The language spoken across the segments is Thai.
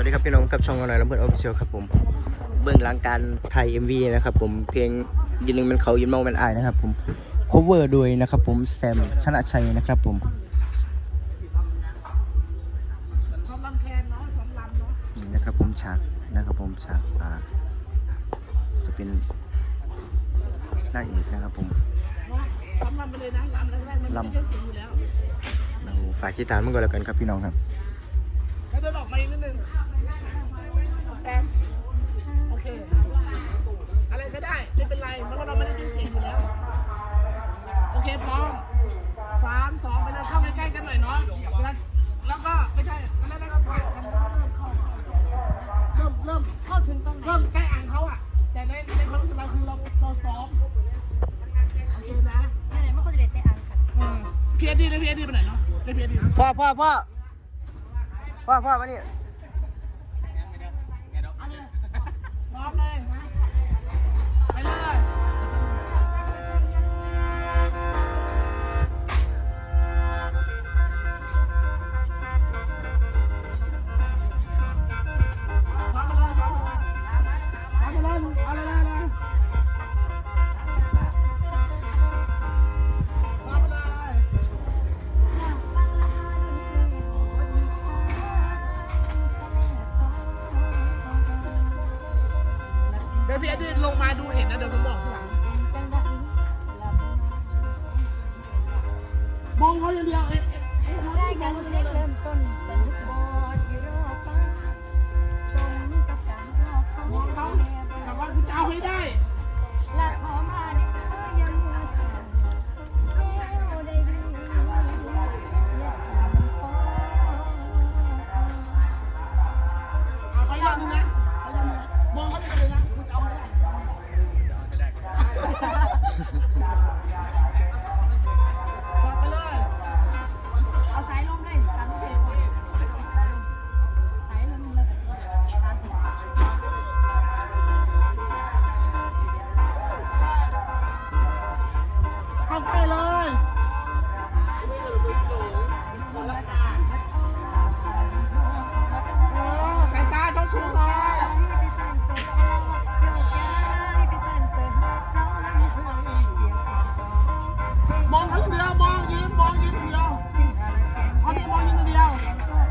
วัสดีครับพี่น้องกับช่องออนไลน์ลำเพื่อนออฟฟิเชียลครับผม เบื้องหลังการถ่าย MV นะครับผมเพลงยินลึงเป็นเขายินเมาเป็นอายนะครับผม cover โดยนะครับผมแซมชนะชัยนะครับผมซ้อมลำแคนเนาะซ้อมลำเนาะนี่นะครับผมฉากนะครับผมฉากอ่าจะเป็นนางเอกนะครับผมเนาะซ้อมลำไปเลยนะลำแรกๆมันไม่ได้เสียงอยู่แล้วเราฝากติดตามมันก็แล้วกันครับพี่น้องครับ แล้วเดินออกมาอีกนิดนึงแอมโอเค อะไรก็ได้ ไม่เป็นไรเพราะว่าเราไม่ได้ยินเสียงอยู่แล้ว โอเคพร้อมสามสองไปเลยเข้าใกล้ๆกันหน่อยเนาะแล้วแล้วก็ไม่ใช่แล้วแล้วก็ผ่านกันเริ่มเข้าเริ่มเริ่มเข้าถึงตรงไหนเริ่มใกล้อ่างเขาอะ แต่ในในความรู้สึกเราคือเราเราซ้อมโอเคนะไหนๆมันก็จะเด็ดเตะอังกันพีเอดีเลยพีเอดีไปไหนเนาะได้พีเอดีพ่อพ่อพ่อ พ่อพ่อมานี่พร้อมเลย ไปเลย ลงมาดูเห็นนะเดี๋ยวผมบอกทีหลังมองเขาอย่างเดียวเอ้ยเอ้ยเอ้ยเขาได้กักันเล็กเริ่มต้นเป็นลูกบอลอยู่รอบฟ้าสมกับการรอเขามองเขาแต่ว่าคุณจะเอาให้ได้ และขอมาได้เธอยังมัวสั่นแล้วได้ดีและขอเอาเขายังนะเขายังนะมองเขาอย่างเดียวนะคุณจะเอาให้ได้ ฝ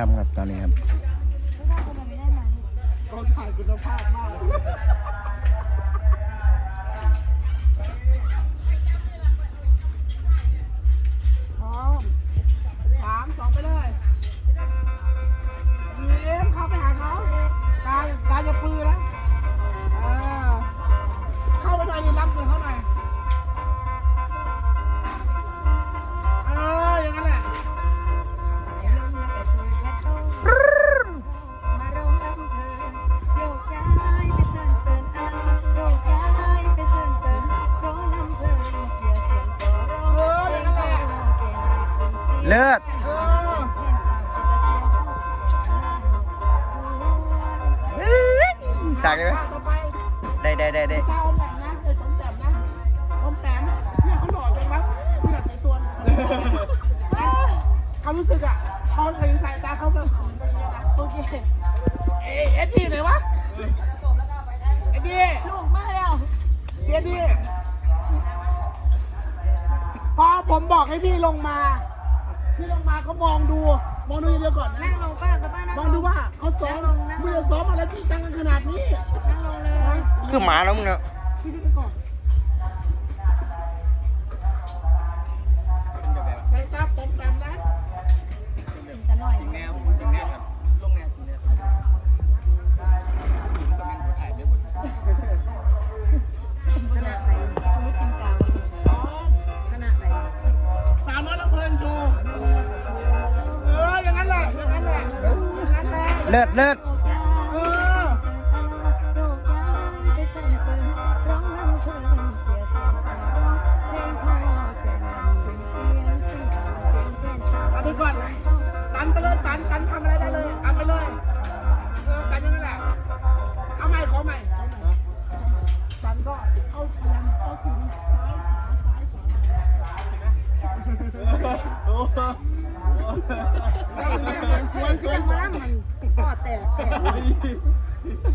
ทำครับตอนนี้ครับเขาถ่ายคุณภาพมากพร้อมสามสองไปเลยเยิ้มเข้าไปหาเขาตาตาจะปือนะเออเข้าไปหน่อยดิรับเสียงเขาหน่อย เลิศสั่งเลยได้ได้ได้ได้เจ้าอมแหลมนะเอออมแหลมนะอมแหลมเนี่ยเขาหล่อจังวะพี่อยากใส่ตัวเขารู้สึกอะพอเห็นสายตาเขาแบบโอเคเอ๊ะเอ็ดดี้ไหนวะเอ็ดดี้ลูกมาแล้วเอ็ดดี้พอผมบอกให้พี่ลงมา พี่ลงมาเขามองดู มองดูอย่างเดียวก่อนนะนั่งลงป้ากับป้านั่งมลองงดูว่าเขาซ้อมมือซ้อมอะไรจริงจังกันขนาดนี้นั่งลงเลยนะคือหมาแล้วมึงเนาะพี่พี่ไปก่อนใส่ตาปมแปมนะ เลิศเลิศ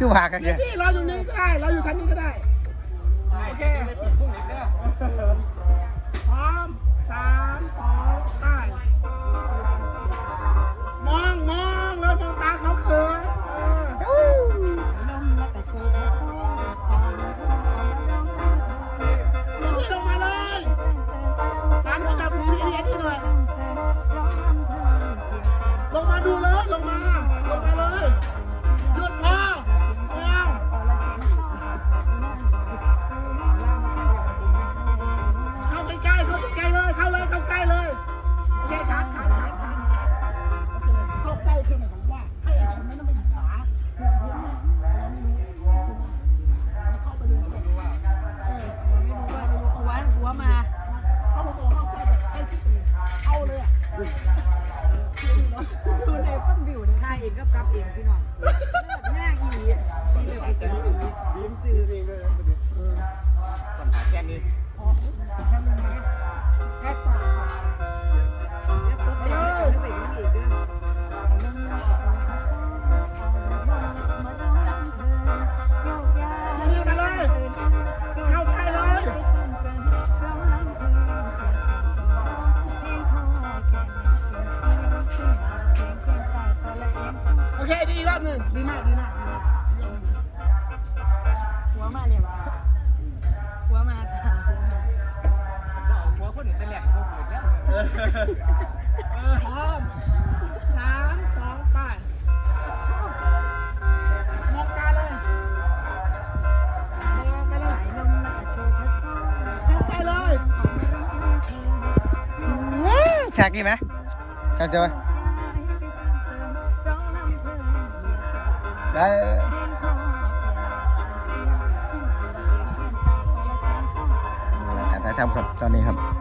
คือว่ากันเนี่ย พี่เราอยู่นี้ก็ได้ เราอยู่ชั้นนี้ก็ได้ โอเค กับกับเองพี่น้องแน่อีหลีที่เราไปซื้อซื้อซื้อเองเนหาแค่นี้แค่นี้แค่ต่อีกรอบหนึ่งดีมากดีมากหัวมาเนี่ะหัวมาหัวคนหนึ่งจะแหลกหัวคนอื่นแล้วพร้อมสามสองไปมองการเลยไปเลยไปเลยฉากนี้ไหมฉากเจอ ได้การถ่ายทำครับตอนนี้ครับ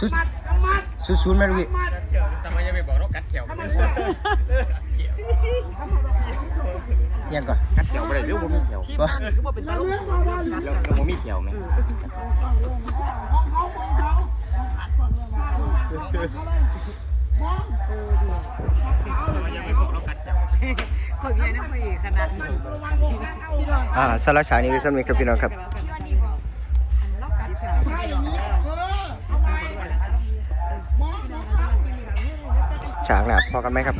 ซุดชุดชุดแม่ลูกพี่ทำไมยังไม่บอกเรากัดเขียวยังก่อนกัดเขียวไม่ได้หรือผมีเขียวก็แล้วผมมีเขียวไหมอ่าสาระสายนี้ก็สำเร็จครับพี่น้องครับ ฉากหนาพอกันไหมครับ